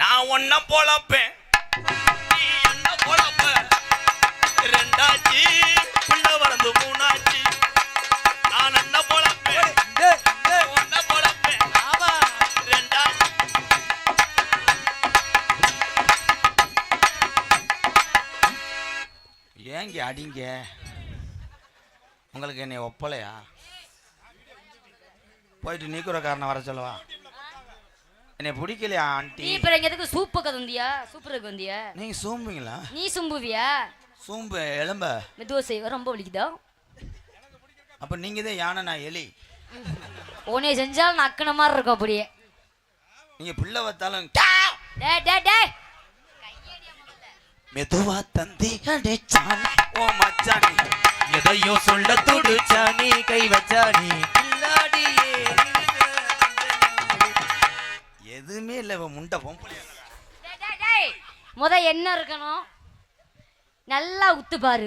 நான் ஒன்ன பொழப்பேன். நீ என்ன பொழப்ப. ரெண்டாச்சு புள்ள வளர்ந்து மூணாச்சு. நான் என்ன டேய், ஒன்ன பொழப்பேன். ஆமா. ரெண்டாச்சு ஏங்க அடிங்க? உங்களுக்கு என்னை ஒப்பலையா? போயிட்டு நீக்குறக்காரனை வர சொல்லவா? என்னை பிடிக்கலையா நீ ஆண்டி இப்ப இங்க எதுக்கு சூப்புக்கு வந்தியா சூப்பருக்கு வந்தியா? நீங்க சூம்புங்களா? நீ சும்புவியா? சூம்பு எலும்ப. மெதுவா செய்வ ரொம்ப வலிக்குதா? அப்ப நீங்க தான் யானை நான் எலி. உன்னை செஞ்சாலும் நக்கன மாதிரி இருக்கும் அப்படியே. நீங்க பிள்ளை வத்தாலும் டே! டே டே மெதுவா தந்தி அடிச்சான் ஓ மச்சானி. எதையோ சொல்ல துடிச்சானி கை வச்சானி. எதுவுமே இல்ல இவன் முண்டை பொம்பளை. முத என்ன இருக்கணும்? நல்லா உத்து பாரு.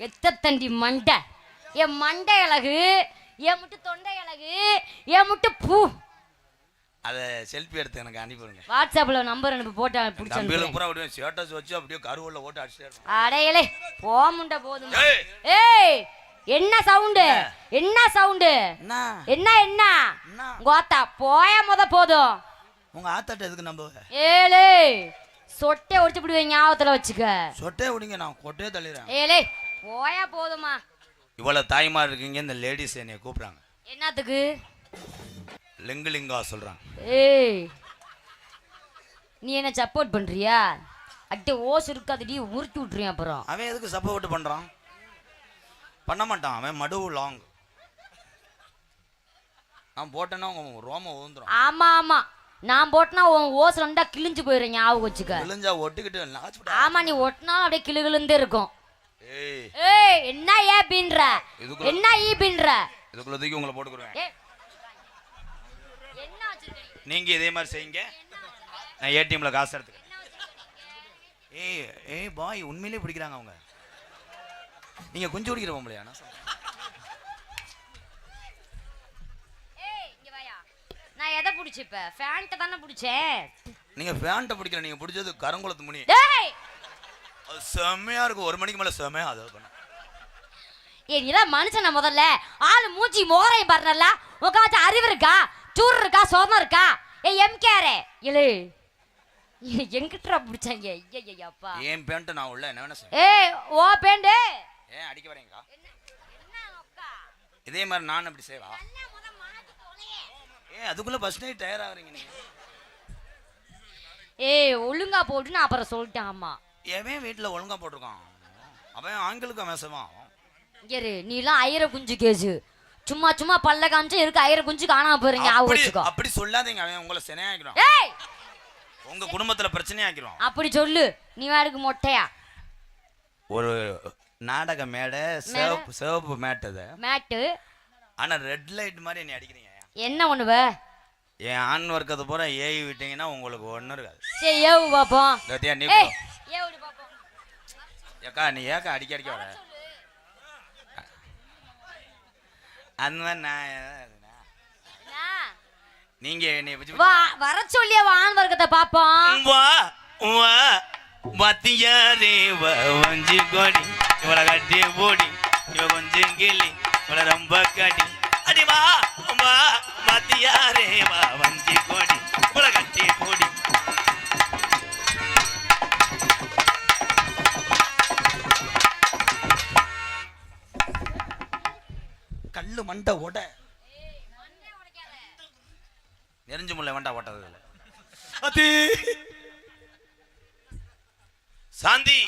எத்த தண்டி மண்டை. என் மண்டை அழகு என் முட்டு தொண்டை அழகு என் முட்டு பூ. அத செல்ஃபி எடுத்து எனக்கு அனுப்பிடுங்க வாட்ஸ்அப்ல நம்பர் அனுப்பி போட்டா பிடிச்ச தம்பியில பூரா அப்படியே ஸ்டேட்டஸ் வச்சு அப்படியே கருவுள்ள ஓட்டு அடிச்சுட்டே அடையலே போ முண்டை போதும் ஏய். என்ன சவுண்டு என்ன? சவுண்டு என்ன? என்ன என்ன? என்ன? கோத்தா போய முத போதும். உங்க ஆத்தாட்ட எதுக்கு நம்புவ? ஏலே சொட்டை ஒடிச்சு விடுவேன் ஞாபகத்துல வச்சுக்க. சொட்டே விடுங்க நான் கொட்டே தள்ளிடுறேன். ஏலே போயா போதுமா. இவ்வளவு தாய்மார் இருக்கீங்க இந்த லேடிஸ் என்னைய கூப்பிடுறாங்க. என்னத்துக்கு? லிங்கு லிங்கா சொல்றாங்க. ஏய் நீ என்ன சப்போர்ட் பண்றியா? அட்டை ஓஸ் இருக்காதடி உருட்டி விட்டுருவேன் அப்புறம். அவன் எதுக்கு சப்போர்ட் பண்றான்? பண்ண மாட்டான் அவன் மடு லாங் நான் போட்டேன்னா உங்க ரோமம் ஊந்துரும் ஆமா ஆமா. நான் போட்டனா உன் ஓஸ் ரெண்டா கிழிஞ்சு போயிடுறேன் ஞாபகம் வச்சுக்க. விழுஞ்சா ஒட்டிக்கிட்டு. ஆமா நீ ஒட்டினாலும் அப்படியே கிளு கிளுந்தே இருக்கும். ஏய். என்ன ஏ பின்ற? என்ன ஈ பின்ற? இதுக்குள்ள தூக்கி உங்களை நீ? நீங்க இதே மாதிரி செய்யுங்க. நான் ஏடிஎம்ல காசு எடுத்துக்கிறேன். ஏய் ஏய் பாய் உண்மையிலே பிடிக்கிறாங்க அவங்க. நீங்க குஞ்சு பிடிக்கிற பொம்பளையா நான் சொல்றேன். ஏய் இங்க வாயா நான் எதை பிடிச்சிப்ப ஃபேண்ட்டை தானே பிடிச்சேன். நீங்க ஃபேண்ட்டை பிடிக்கிற நீங்க பிடிச்சது கரங்குளத்து முனி. டேய்! அது செம்மையா இருக்கும். ஒரு மணிக்கு மேல செம்மையா அதை பண்ண. ஏய் நீலாம் மனுஷன முதல்ல. ஆளு மூஞ்சி மோரையும் பாருனல்ல உட்காந்து அறிவு இருக்கா? சூர் இருக்கா? சோதம் இருக்கா? ஏய் எம்கேரே இலே எங்கிட்டா பிடிச்சாங்க? ஐயய்யப்பா ஏன் பேண்ட்டு நான் உள்ள? என்ன வேணா செய்ய ஏய் ஓ பேண்டு ஏன் அடிக்க வரீங்களா இதே மாதிரி நான் அப்படி செய்வா? ஏன் அதுக்குள்ள பஸ் நைட் டயர் ஆகுறீங்க நீங்க. ஏய் ஒழுங்கா போட்டு நான் அப்புறம் சொல்லிட்டேன் ஆமா எவன் வீட்டுல ஒழுங்கா போட்டிருக்கான்? அவன் ஆண்களுக்கு மேசவான் இரு நீலாம் ஐயர குஞ்சு கேசு சும்மா சும்மா பல்ல காமிச்சா இருக்கு ஐயர குஞ்சு காணாம போறீங்க? ஞாபகம் அப்படி வச்சுக்கோ. அப்படி சொல்லாதீங்க அவன் உங்களை சினையாக்கிடும். ஏய்! உங்க குடும்பத்துல பிரச்சனையாக்கிடும் அப்படி சொல்லு நீ வேடுக்கு மொட்டையா? ஒரு நாடக மேடை சிவப்பு சிவப்பு மேட் அது மேட்டு. ஆனா ரெட் லைட் மாதிரி என்னை அடிக்கிறீங்க. என்ன பண்ணுவ என் ஆண் வர்க்கத்தை பூரா ஏவி விட்டீங்கன்னா உங்களுக்கு ஒன்றும் இருக்காது. சரி ஏவு பாப்போம் லத்தியா நீ ஏய் போ. ஏவுடி பாப்போம் ஏக்கா நீ ஏக்கா அடிக்க அடிக்க வர? அந்த மாதிரி நான் என்ன? நீங்க என்னை வச்சு வா வர சொல்லிய வான் வர்க்கத்தை பாப்போம் வா வா. வாத்தியாரே வா வஞ்சி கோடி. இவளை கட்டி போடி இவ கொஞ்சம் கிளி இவளை ரொம்ப கடி. அடி வா. வா வாத்தியாரே வா வஞ்சி கோடி கட்டி போடி கல்லு மண்டை ஓட. நெறிஞ்சு முல்லை மண்டை ஓட்டது சாந்தி.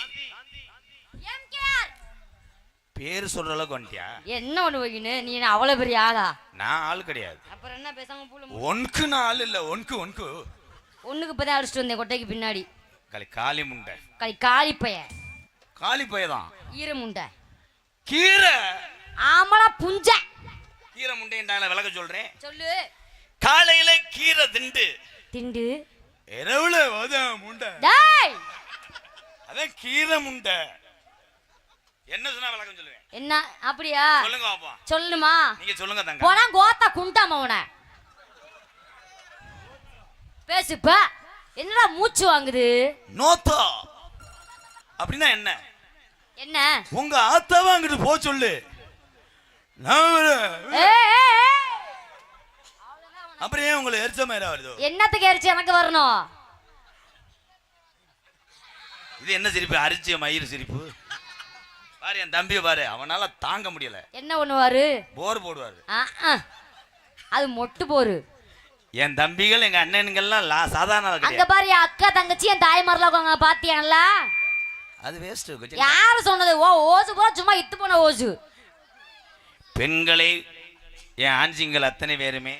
பேர் சொல்ற அளவுக்கு வந்துட்டியா? என்ன ஒண்ணு வைக்கணு நீ என்ன அவ்வளவு பெரிய ஆளா? நான் ஆள் கிடையாது. அப்புறம் என்ன பேசாம பூல ஒன்க்கு நான் ஆள் இல்ல ஒன்க்கு ஒன்க்கு ஒண்ணுக்கு இப்பதான் அடிச்சுட்டு வந்தேன் கொட்டைக்கு பின்னாடி. களி காளி முண்டை. கை காளி பைய. காளி பையதான் ஈர முண்டை. கீரை? ஆமலா புஞ்ச. கீரை முண்டைன்றாங்கள விளக்க சொல்றேன். சொல்லு. காலையில கீரை திண்டு. திண்டு. இரவுல முண்டை. டேய்! அதான் கீரை முண்டை. என்ன சொன்னா விளக்கம் சொல்லுவேன். என்ன? அப்படியா? சொல்லுங்க பாப்போம். சொல்லுமா நீங்க சொல்லுங்க தங்க போனா கோத்தா குண்டாம உன பேசுப்ப என்னடா மூச்சு வாங்குது? நோத்தா. அப்படின்னா என்ன? என்ன? உங்க ஆத்தாவா அங்கிட்டு போ சொல்லு. அப்புறம் ஏன் உங்களை எரிச்ச மாதிரி வருதோ என்னத்துக்கு எரிச்சு எனக்கு வரணும்? இது என்ன சிரிப்பு? அரிச்சிய மயிர் சிரிப்பு? பாரு என் தம்பியை பாரு அவனால தாங்க முடியல. என்ன பண்ணுவாரு? போர் போடுவாரு. அது மொட்டு போரு. என் தம்பிகள் எங்க அண்ணனுங்கள்லாம் சாதாரண அங்க பாரு என் அக்கா தங்கச்சி என் தாய்மாரெல்லாம் உட்காங்க பாத்தியாங்களா அது வேஸ்ட் யாரு சொன்னது? ஓ ஓசு போல சும்மா இத்து போன ஓசு. பெண்களை என் ஆஞ்சிங்கள் அத்தனை பேருமே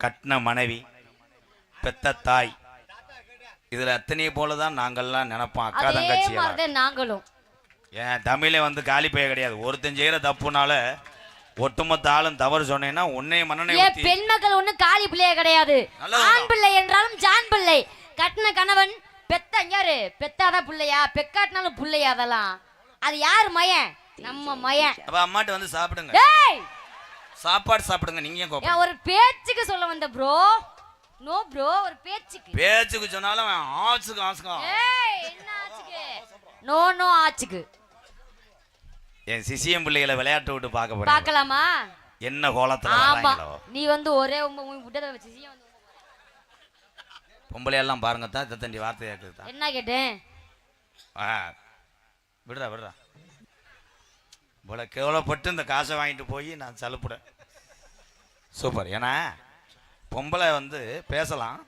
கட்டின மனைவி பெத்த தாய். இதுல அத்தனை போலதான் நாங்கள்லாம் நினைப்போம் அக்கா தங்கச்சி நாங்களும். என் தமிழே வந்து காலி பைய கிடையாது. ஒருத்தன் செய்யற தப்புனால ஒட்டுமொத்த ஆளும் தவறு சொன்னேன்னா உன்னை மன்னனை ஏன் பெண் மக்கள் ஒண்ணு காலி பிள்ளையே கிடையாது. ஆண் பிள்ளை என்றாலும் ஜான் பிள்ளை. கட்டின கணவன் பெத்த யாரு பெத்தாதான் பிள்ளையா பெக்காட்டினாலும் பிள்ளையா அதெல்லாம். அது யார் மயன்? நம்ம மயன். அப்ப அம்மாட்ட வந்து சாப்பிடுங்க. டேய் சாப்பாடு சாப்பிடுங்க நீங்க ஏன் கோபம் ஏன் ஒரு பேச்சுக்கு சொல்ல வந்த ப்ரோ நோ ப்ரோ ஒரு பேச்சுக்கு. பேச்சுக்கு சொன்னாலும் அவன் ஆச்சுக்கும் ஏய் என்ன ஆச்சுக்கு? நோ நோ ஆச்சுக்கு. என் சிசியம் பிள்ளைகளை விளையாட்டு விட்டு பார்க்க போறேன். பார்க்கலாமா? என்ன கோலத்துல ஆமா. நீ வந்து ஒரே பொம்பளை எல்லாம் பாருங்க தான் இத்த தண்டி வார்த்தை கேட்குது என்ன கேட்டேன்? விடுறா விடுறா இவ்வளோ கேவலப்பட்டு இந்த காசை வாங்கிட்டு போய் நான் சலுப்புறேன். சூப்பர். ஏன்னா பொம்பளை வந்து பேசலாம்.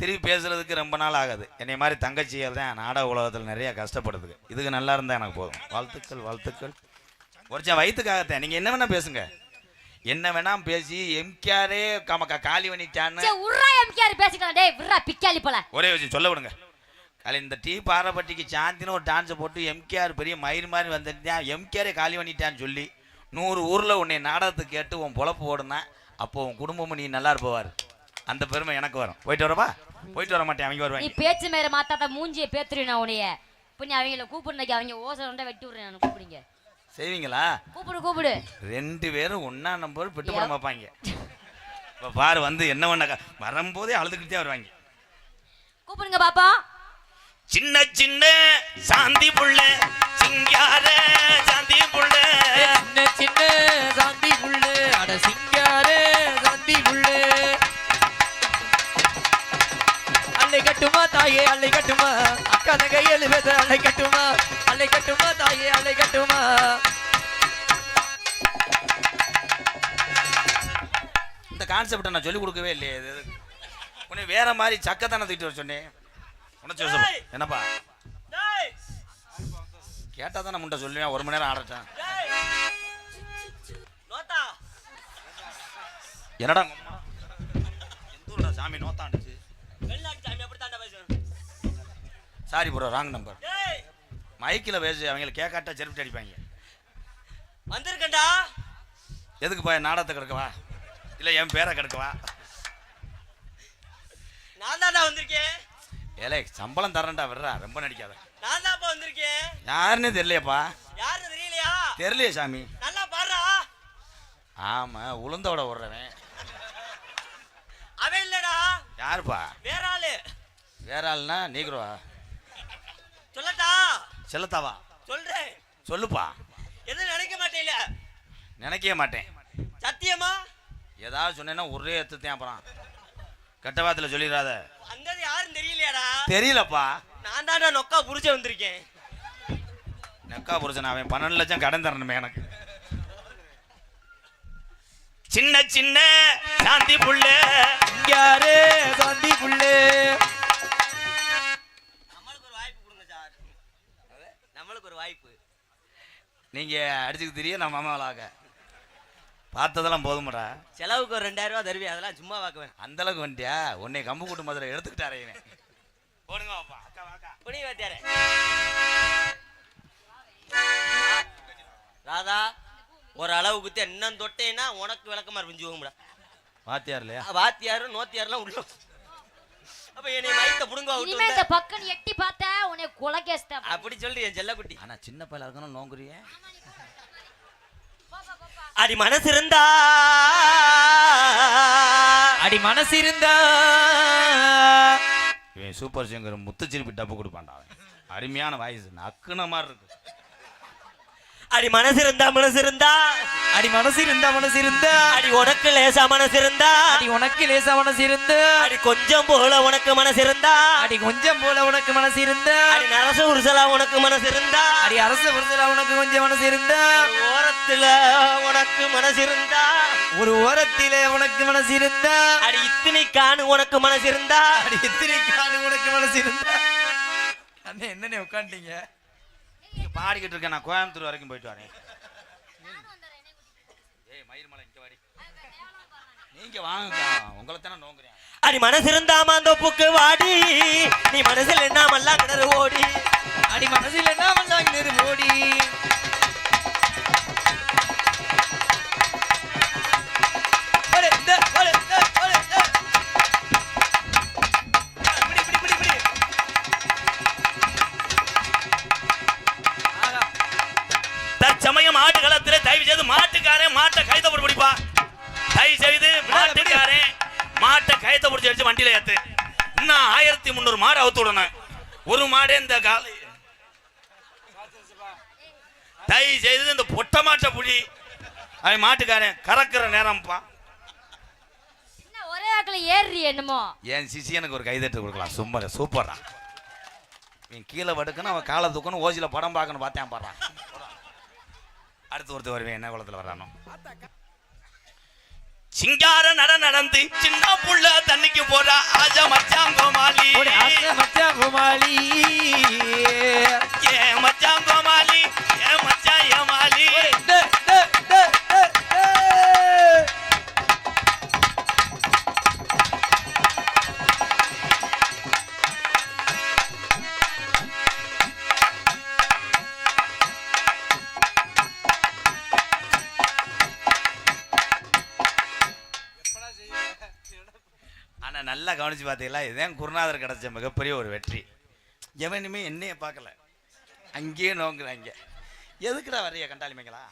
திருப்பி பேசுறதுக்கு ரொம்ப நாள் ஆகாது. என்னை மாதிரி தங்கச்சிகள் தான் நாடக உலகத்தில் நிறைய கஷ்டப்படுதுங்க. இதுக்கு நல்லா இருந்தால் எனக்கு போதும். வாழ்த்துக்கள் வாழ்த்துக்கள். ஒருச்சா வயிற்றுக்காகத்தான் நீங்கள் என்ன வேணால் பேசுங்க. என்ன வேணாம் பேசி எம்கேரே கமக்கா காலி பண்ணிட்டான்னு உர்ரா எம்கேஆர் பேசிக்கலாம். டேய் போல. ஒரே விஷயம் சொல்ல விடுங்க. காலை இந்த டீ பாறைப்பட்டிக்கு சாந்தின்னு ஒரு டான்ஸை போட்டு எம்கேஆர் பெரிய மயிர் மாதிரி வந்துட்டான் எம்கேஆரே காலி பண்ணிட்டான்னு சொல்லி நூறு ஊரில் உன்னை நாடகத்துக்கு கேட்டு உன் பொழப்பு ஓடுனா அப்போ உன் குடும்பமும் நீ நல்லா இருப்பவார் அந்த பெருமை எனக்கு வரும். போயிட்டு வரப்பா போயிட்டு வர மாட்டேன் அவங்க நீ வருவாங்க பேச்சு மேல மாத்தாத மூஞ்சியை பேத்துருவேன் நான் உன்னைய. இப்போ நீ அவங்கள கூப்பிடுனாக்கி அவங்க ஓசை ரெண்டா வெட்டி விடுறேன் நான் கூப்பிடுங்க. செய்வீங்களா? கூப்பிடு கூப்பிடு. ரெண்டு பேரும் ஒன்னா நம்பர் பெட்டு படம் பார்ப்பாங்க. இப்போ பாரு வந்து என்ன பண்ண வரும்போதே அழுதுகிட்டே வருவாங்க. கூப்பிடுங்க பாப்பா. சின்ன சின்ன சாந்தி புள்ள சிங்கார சாந்தி புள்ள. சின்ன சின்ன சாந்தி புள்ளு அட சிங்காரே சாந்தி புள்ளு. அள்ளை கட்டுமா தாயே அள்ளை கட்டுமா? அக்கா தங்க ஏழு பேச அள்ளை கட்டுமா கட்டுமா தாயே அள்ளை கட்டுமா? இந்த கான்செப்டை நான் சொல்லிக் கொடுக்கவே இல்லையே. இது உன்னை வேற மாதிரி சக்கத்தானே தூக்கிட்டு வர சொன்னேன். உனச்சு சொல்லு என்னப்பா? கேட்டா தானே முண்டை சொல்லுவேன். ஒரு மணி நேரம் ஆடட்டேன் என்னடா சாமி நோத்தாண்டுச்சு சாரி ப்ரோ ராங் நம்பர் மைக்கில் பேசு அவங்கள கேட்காட்டா செருப்பு அடிப்பாங்க. வந்திருக்கேன்டா. எதுக்கு போய் நாடகத்தை கிடக்கவா இல்லை என் பேரை கிடக்கவா நான் தான்டா வந்திருக்கேன். ஏலே சம்பளம் தரேன்டா விடுறா ரொம்ப நடிக்காத. நான் தான்ப்பா வந்திருக்கேன். யாருன்னு தெரியலையப்பா. யாருன்னு தெரியலையா? தெரியலையே சாமி. நல்லா பாடுறா. ஆமா உளுந்தோட விடுறவன் அவன் இல்லடா. யாருப்பா? வேற ஆளு. வேற ஆள்னா நீக்குறவா சொல்லட்டா? செல்லத்தாவா சொல்றேன். சொல்லுப்பா. எதுவும் நினைக்க மாட்டேல நினைக்கவே மாட்டேன். சத்தியமா? ஏதாவது சொன்னேன்னா ஒரே எத்துத்தேன் அப்புறம் கெட்டவாத்தில் சொல்லிடாத அங்கது யாருன்னு தெரியலையாடா? தெரியலப்பா. நான் தான்டா நொக்கா புரிஞ்ச வந்திருக்கேன். நெக்கா புருஷன் அவன் பன்னெண்டு லட்சம் கடன் தரணுமே எனக்கு. சின்ன சின்ன சாந்தி புள்ள. சிங்காரே சாந்தி புள்ளு. நம்மளுக்கு ஒரு வாய்ப்பு. நீங்க அடிச்சுக்கு தெரிய நம்ம மாமாவளாக பார்த்ததெல்லாம் போதுமாடா. செலவுக்கு ஒரு ரெண்டாயிரம் ரூபா தருவேன் அதெல்லாம் சும்மா பார்க்குவேன் அந்த அளவுக்கு வந்துட்டியா உன்னை கம்பு கூட்டு மதுரை எடுத்துக்கிட்டாரே போடுங்க பாப்பா அக்கா வாக்கா. புனி வாத்தியாரே. ராதா ஒரு அளவு குத்தி இன்னும் தொட்டேன்னா உனக்கு விளக்கமா இருப்பிஞ்சு வாத்தியார் இல்லையா வாத்தியாரும் நோத்தியாரெல்லாம் உள்ள அப்ப என்னை மைக்க புடுங்க விட்டு இனிமே இந்த வந்த. பக்கம் நீ எட்டி பார்த்தா உன்னை குலகேஸ்தா அப்படி சொல்றீ என் செல்லக்குட்டி ஆனா சின்ன பையலா இருக்கணும் நோங்குறியே? அடி மனசு இருந்தா அடி மனசு இருந்தா இவன் சூப்பர் சிங்கர் முத்துச்சிரிப்பி டப்பு கொடுப்பான்டா அவன். அருமையான வாய்ஸ் நக்குன மாதிரி இருக்கு. அடி மனசு இருந்தா மனசு இருந்தா அடி மனசு இருந்தா மனசு இருந்தா அடி உனக்கு லேசா மனசு இருந்தா அடி உனக்கு லேசா மனசு இருந்தா அடி கொஞ்சம் போல உனக்கு மனசு இருந்தா அடி கொஞ்சம் போல உனக்கு மனசு இருந்தா அடி நரச உருசலா உனக்கு மனசு இருந்தா அடி அரச விருதுல உனக்கு கொஞ்சம் மனசு இருந்தா ஒரு ஓரத்துல உனக்கு மனசு இருந்தா ஒரு ஓரத்திலே உனக்கு மனசு இருந்தா அடி இத்தனை காணு உனக்கு மனசு இருந்தா அடி எத்தனை காடு உனக்கு மனசு இருந்தா அண்ணே என்னண்ணே உட்காந்துட்டீங்க பாடிக்கிட்டு இருக்கேன். நான் கோயம்புத்தூர் வரைக்கும் போயிட்டு வரேன். ஏய் மயிர்மலை இங்க வாடி. நீங்க வாங்க. உங்களை தானே நோங்குறேன். அடி மனசு இருந்தா மாந்தோப்புக்கு வாடி. நீ மனசுல என்ன மல்லா கிணறு ஓடி. அடி மனசில் என்ன வந்தாங்க நெரு ஓடி. ஆயிரத்தி முந்நூறு மாடு அவுத்து விடணும். ஒரு மாடே இந்த காலை. தயவு செய்து இந்த பொட்டை மாட்டை புடி. அவன் மாட்டுக்காரன் கறக்கிற நேரம்ப்பா. ஒரே வாக்குல ஏறி என்னமோ? என் சிசியனுக்கு ஒரு கைதட்டு கொடுக்கலாம். சும்மா சூப்பர்ரா நீ கீழே படுக்கணும் அவன் காலை தூக்கணும் ஓசியில் படம் பார்க்கணும் பார்த்தேன் பாடுறான்? அடுத்து ஒருத்தர் வருவேன் என்ன குளத்தில் வர்றானோ? சிங்கார நட நடந்து சின்ன புள்ள தண்ணிக்கு போறா. ஆஜா மச்சான் கோமாளி மச்சான் கோமாளி. ஏ மச்சான் கோமாளி ஏ மச்சான் ஏமாளி நல்லா கவனிச்சு பார்த்தீங்களா? இதுதான் குருநாதர் கிடைச்ச மிகப்பெரிய ஒரு வெற்றி. எவனுமே என்னைய பார்க்கல. அங்கேயே நோங்குறாங்க. எதுக்குடா வரைய கண்டாளிமைங்களா